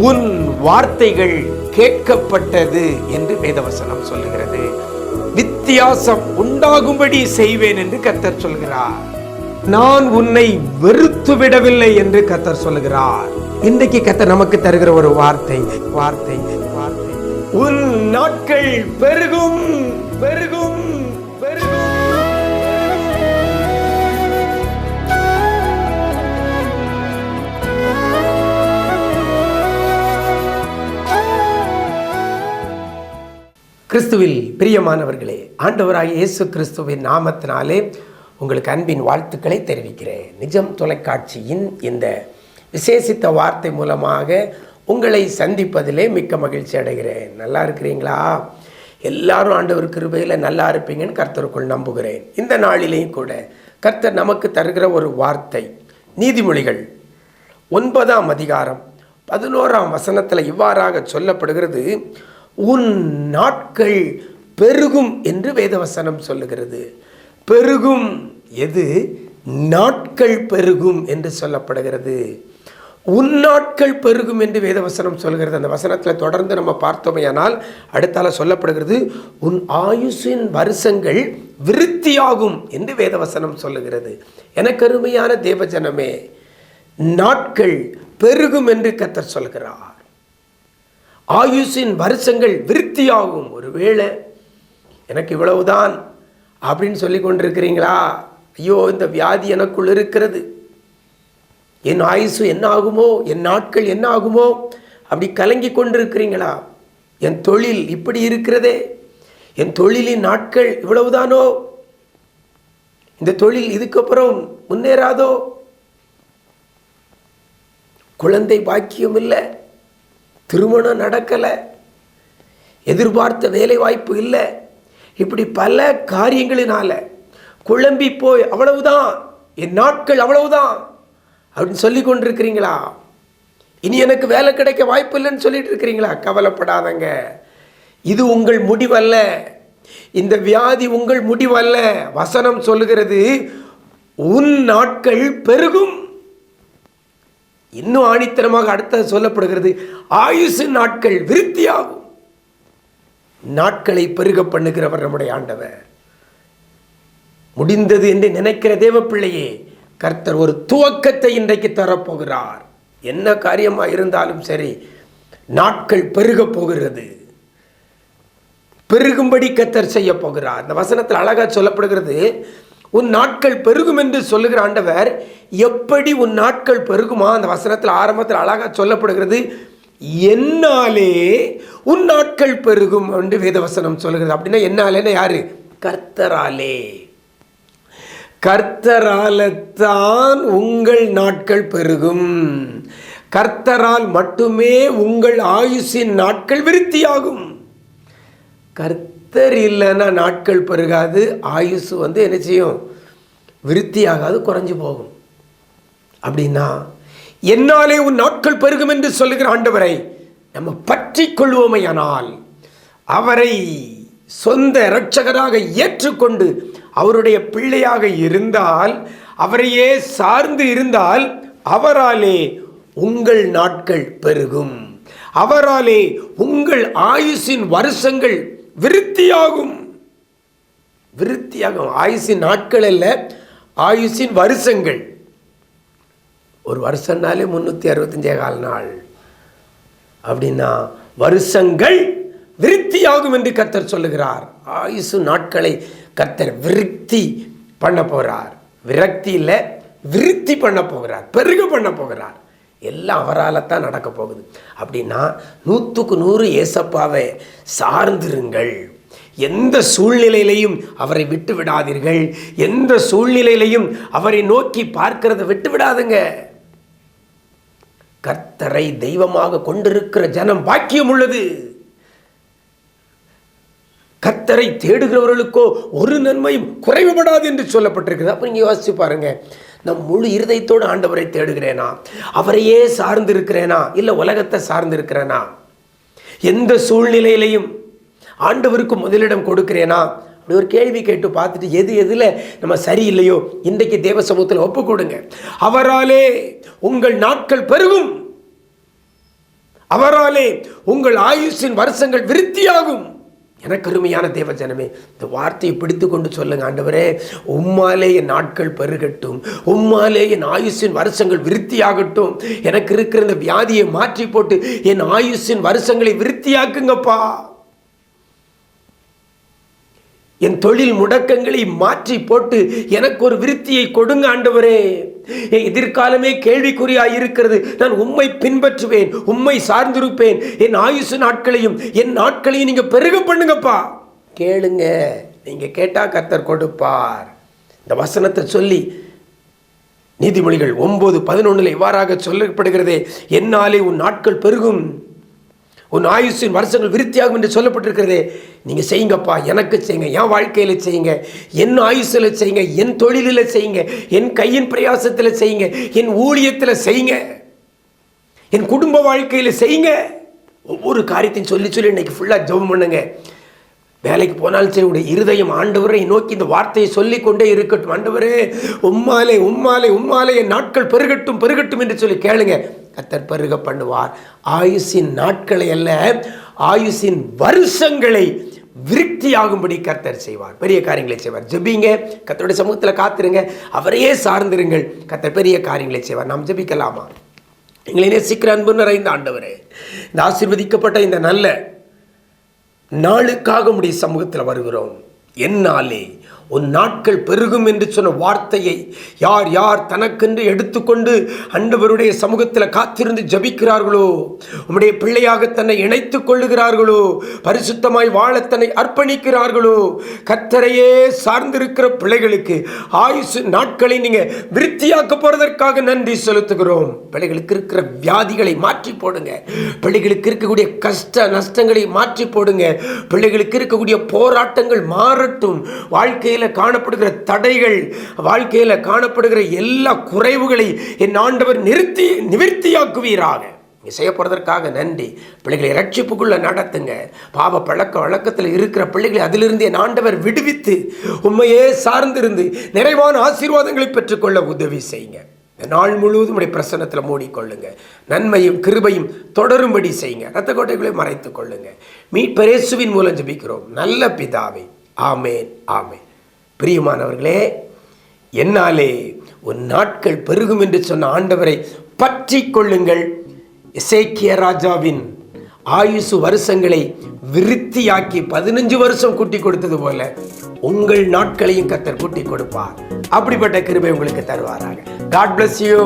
உன் வார்த்தைகள் கேட்கப்பட்டது என்று வேதவசனம் சொல்லுகிறது. வித்தியாசம் உண்டாகும்படி செய்வேன் என்று கர்த்தர் சொல்கிறார். நான் உன்னை வெறுத்து விடவில்லை என்று கத்தர் சொல்லுகிறார். இன்றைக்கு கத்தர் நமக்கு தருகிற ஒரு வார்த்தை வார்த்தை வார்த்தை. உன் நாட்கள் பெருகும் பெருகும். கிறிஸ்துவில் பிரியமானவர்களே ஆண்டவராக இயேசு கிறிஸ்துவின் நாமத்தினாலே உங்களுக்கு அன்பின் வாழ்த்துக்களை தெரிவிக்கிறேன். நிஜம் தொலைக்காட்சியின் இந்த விசேஷித்த வார்த்தை மூலமாக உங்களை சந்திப்பதிலே மிக்க மகிழ்ச்சி அடைகிறேன். நல்லா இருக்கிறீங்களா? எல்லாரும் ஆண்டவர் கிருபையில் நல்லா இருப்பீங்கன்னு கர்த்தருக்குள் நம்புகிறேன். இந்த நாளிலேயும் கூட கர்த்தர் நமக்கு தருகிற ஒரு வார்த்தை நீதிமொழிகள். ஒன்பதாம் அதிகாரம் பதினோராம் வசனத்தில் இவ்வாறாக சொல்லப்படுகிறது. உன் நாட்கள் பெருகும் என்று வேதவசனம் சொல்லுகிறது. பெருகும் எது? நாட்கள் பெருகும் என்று சொல்லப்படுகிறது. உன் நாட்கள் பெருகும் என்று வேதவசனம் சொல்கிறது அந்த வசனத்தில் தொடர்ந்து நம்ம பார்த்தோமையானால் அடுத்தால சொல்லப்படுகிறது உன் ஆயுஷின் வருஷங்கள் விருத்தியாகும் என்று வேதவசனம் சொல்லுகிறது. எனக்கு அருமையான தேவஜனமே நாட்கள் பெருகும் என்று கத்தர் சொல்கிறார். ஆயுஷின் வருஷங்கள் விருத்தியாகும். ஒருவேளை எனக்கு இவ்வளவுதான் அப்படின்னு சொல்லி கொண்டிருக்கிறீங்களா? ஐயோ இந்த வியாதி எனக்குள் இருக்கிறது. என் ஆயுசு என்ன ஆகுமோ? என் நாட்கள் என்ன ஆகுமோ? அப்படி கலங்கி கொண்டிருக்கிறீங்களா? என் தொழில் இப்படி இருக்கிறதே? என் தொழிலின் நாட்கள் இவ்வளவுதானோ? இந்த தொழில் இதுக்கப்புறம் முன்னேறாதோ? குழந்தை பாக்கியம் இல்லை. திருமணம் நடக்கலை. எதிர்பார்த்த வேலை வாய்ப்பு இல்லை. இப்படி பல காரியங்களினால குழம்பி போய் அவ்வளவுதான். என் நாட்கள் அவ்வளவுதான். அப்படின்னு சொல்லி கொண்டிருக்கிறீங்களா? இனி எனக்கு வேலை கிடைக்க வாய்ப்பு இல்லைன்னு சொல்லிட்டு இருக்கிறீங்களா? கவலைப்படாதங்க. இது உங்கள் முடிவல்ல. இந்த வியாதி உங்கள் முடிவல்ல. வசனம் சொல்லுகிறது உன் நாட்கள் பெருகும். இன்னும் ஆணித்தனமாக அடுத்த சொல்லப்படுகிறது. ஆயுசு நாட்கள் விருத்தியாகும். நாட்களை பெருக பண்ணுகிறவர் நம்முடைய ஆண்டவர். முடிந்தது என்று நினைக்கிற தேவ பிள்ளையே கர்த்தர் ஒரு துவக்கத்தை இன்றைக்கு தரப்போகிறார். என்ன காரியமா இருந்தாலும் சரி நாட்கள் பெருக போகிறது. பெருகும்படி கத்தர் செய்ய போகிறார். இந்த வசனத்தில் அழகா சொல்லப்படுகிறது உன் நாட்கள் பெருகும் என்று சொல்லுகிற ஆண்டவர் எப்படி உன் நாட்கள் பெருகுமா? அந்த வசனத்தில் ஆரம்பத்தில் அழகாக சொல்லப்படுகிறது என்னாலே உன் நாட்கள் பெருகும் என்று வேதவசனம் சொல்லுகிறது. அப்படின்னா என்னாலேன்னு யாரு? கர்த்தராலே. கர்த்தராலத்தான் உங்கள் நாட்கள் பெருகும். கர்த்தரால் மட்டுமே உங்கள் ஆயுசின் நாட்கள் விருத்தியாகும். சித்தர் இல்லைன்னா நாட்கள் பெருகாது ஆயுசு வந்து என்ன செய்யும்? விருத்தியாகாது குறைஞ்சு போகும். அப்படின்னா என்னாலே உன் நாட்கள் பெருகும் என்று சொல்லுகிற ஆண்டவரை நம்ம பற்றி கொள்வோமையானால் அவரை சொந்த இரட்சகராக ஏற்றுக்கொண்டு அவருடைய பிள்ளையாக இருந்தால் அவரையே சார்ந்து இருந்தால் அவராலே உங்கள் நாட்கள் பெருகும். அவராலே உங்கள் ஆயுசின் வருஷங்கள் விருத்தியாகும். விருத்தியாகும். ஆயுசின் நாட்கள் அல்ல ஆயுசின் வருஷங்கள். ஒரு வருஷம்னாலே முந்நூற்றி அறுபத்தஞ்சே கால் நாள் அப்படின்னா வருஷங்கள் விருத்தியாகும் என்று கர்த்தர் சொல்லுகிறார். ஆயுசு நாட்களை கர்த்தர் விருத்தி பண்ண போகிறார் விரக்தி இல்லை விருத்தி பண்ண போகிறார். பெருக பண்ண போகிறார். எல்லாம் அவரால் தான் நடக்க போகுது. அப்படின்னா நூற்றுக்கு நூறு ஏசப்பாவை சார்ந்திருங்கள். எந்த சூழ்நிலையிலையும் அவரை விட்டு விடாதீர்கள். எந்த சூழ்நிலையிலையும் அவரை நோக்கி பார்க்கிறத விட்டு விடாதுங்க. கர்த்தரை தெய்வமாக கொண்டிருக்கிற ஜனம் பாக்கியம் உள்ளது. கர்த்தரை தேடுகிறவர்களுக்கோ ஒரு நன்மையும் குறைவுபடாது என்று சொல்லப்பட்டிருக்குது. அப்போ நீங்கள் யோசிச்சு பாருங்க. நம் முழு இருதயத்தோடு ஆண்டவரை தேடுகிறேனா? அவரையே சார்ந்து இருக்கிறேனா இல்லை உலகத்தை சார்ந்து இருக்கிறேனா எந்த சூழ்நிலையிலையும் ஆண்டவருக்கு முதலிடம் கொடுக்கிறேனா? அப்படி ஒரு கேள்வி கேட்டு பார்த்துட்டு எது எதில் நம்ம சரியில்லையோ இன்றைக்கு தேவ சமூகத்தில் ஒப்பு கொடுங்க. அவராலே உங்கள் நாட்கள் பெருகும். அவராலே உங்கள் ஆயுஷின் வருஷங்கள் விருத்தியாகும். எனக்கு அருமையான தேவ ஜனமே இந்த வார்த்தையை பிடித்து கொண்டு சொல்லுங்க ஆண்டவரே. உம்மாலே என் நாட்கள் பெருகட்டும். உம்மாலே என் ஆயுஷின் வருஷங்கள் விருத்தியாகட்டும். எனக்கு இருக்கிற இந்த வியாதியை மாற்றி போட்டு என் ஆயுஷின் வருஷங்களை விருத்தியாக்குங்கப்பா. என் தொழில் முடக்கங்களை மாற்றி போட்டு எனக்கு ஒரு விருத்தியை கொடுங்க ஆண்டவரே. எதிர்காலமே கேள்விக்குறியாய் இருக்கிறது. நான் உம்மை பின்பற்றுவேன் உம்மை சார்ந்திருப்பேன். என் ஆயுசு நாட்களையும் என் நாட்களையும் நீங்க பெருக பண்ணுங்கப்பா. கேளுங்க நீங்க கேட்டா கர்த்தர் கொடுப்பார். இந்த வசனத்தை சொல்லி நீதிமொழிகள் ஒன்பது பதினொன்றில் இவ்வாறாக சொல்லப்படுகிறதே என்னாலே உன் நாட்கள் பெருகும். உன் ஆயுஷின் வருஷங்கள் விருத்தியாகும் என்று சொல்லப்பட்டிருக்கிறதே. நீங்கள் செய்யுங்கப்பா. எனக்கு செய்யுங்க. என் வாழ்க்கையில் செய்யுங்க. என் ஆயுஷில் செய்யுங்க. என் தொழிலில் செய்யுங்க. என் கையின் பிரயாசத்தில் செய்யுங்க. என் ஊழியத்தில் செய்யுங்க. என் குடும்ப வாழ்க்கையில் செய்யுங்க. ஒவ்வொரு காரியத்தையும் சொல்லி சொல்லி இன்னைக்கு ஃபுல்லாக ஜெபம் பண்ணுங்க. வேலைக்கு போனாலும் சரி உடைய இருதயம் ஆண்டவரை நோக்கி இந்த வார்த்தையை சொல்லிக்கொண்டே இருக்கட்டும். ஆண்டவரே உம்மாலே உம்மாலே உம்மாலே என் நாட்கள் பெருகட்டும் பெருகட்டும் என்று சொல்லி கேளுங்க. கத்தர் பெருக பண்ணுவார். ஆயுசின் நாட்களை அல்ல ஆயுசின் வருஷங்களை விருத்தியாகும்படி கர்த்தர் செய்வார். பெரிய காரியங்களை செய்வார். ஜெபிங்க. கத்தருடைய சமூகத்தில் காத்திருங்க. அவரையே சார்ந்திருங்கள். கத்தர் பெரிய காரியங்களை செய்வார். நாம் ஜெபிக்கலாமா? எங்களை நேசிக்கிற அன்பு நிறைந்த ஆண்டவரே இந்த ஆசீர்வதிக்கப்பட்ட இந்த நல்ல நாளுக்காக உடைய சமூகத்தில் வருகிறோம். என்னாலே உன் நாட்கள் பெருகும் என்று சொன்ன வார்த்தையை யார் யார் தனக்கென்று எடுத்துக்கொண்டு அண்டவருடைய சமூகத்தில் காத்திருந்து ஜபிக்கிறார்களோ? உம்முடைய பிள்ளையாக தன்னை இணைத்துக் கொள்ளுகிறார்களோ? பரிசுத்தமாய் வாழ தன்னை அர்ப்பணிக்கிறார்களோ? கத்தரையே சார்ந்திருக்கிற பிள்ளைகளுக்கு ஆயுசு நாட்களை நீங்க விருத்தியாக்க போறதற்காக நன்றி செலுத்துகிறோம். பிள்ளைகளுக்கு இருக்கிற வியாதிகளை மாற்றி போடுங்க. பிள்ளைகளுக்கு இருக்கக்கூடிய கஷ்ட நஷ்டங்களை மாற்றி போடுங்க. பிள்ளைகளுக்கு இருக்கக்கூடிய போராட்டங்கள் மாறட்டும். வாழ்க்கையில் காணப்படுகிற தடைகள் வாழ்க்கையில் காணப்படுகிற எல்லா குறைவுகளை என் ஆண்டவர் நிறுத்தி நிவர்த்தியாக்குவீராக. நீங்கள் செய்ய போகிறதற்காக நன்றி. பிள்ளைகளை ரட்சிப்புக்குள்ளே நடத்துங்க. பாவ பழக்க வழக்கத்தில் இருக்கிற பிள்ளைகளை அதிலிருந்து என் ஆண்டவர் விடுவித்து உண்மையே சார்ந்திருந்து நிறைவான ஆசீர்வாதங்களை பெற்றுக்கொள்ள உதவி செய்யுங்க. நாள் முழுவதும் உடைய பிரசன்னத்தில் மூடிக்கொள்ளுங்க. நன்மையும் கிருபையும் தொடரும்படி செய்யுங்க. ரத்த கோட்டைகளை மறைத்துக் கொள்ளுங்க. மீட்பரேசுவின் மூலம் ஜெபிக்கிறோம். நல்ல பிதாவை. ஆமேன் ஆமேன். பிரியமானவர்களே என்னாலே ஒரு நாட்கள் பெருகும் என்று சொன்ன ஆண்டவரை பற்றி கொள்ளுங்கள். இசைக்கிய ராஜாவின் ஆயுசு வருஷங்களை விருத்தியாக்கி பதினஞ்சு வருஷம் கூட்டி கொடுத்தது போல உங்கள் நாட்களையும் கத்தர் கூட்டி கொடுப்பார். அப்படிப்பட்ட கிருபை உங்களுக்கு தருவாராக. God bless you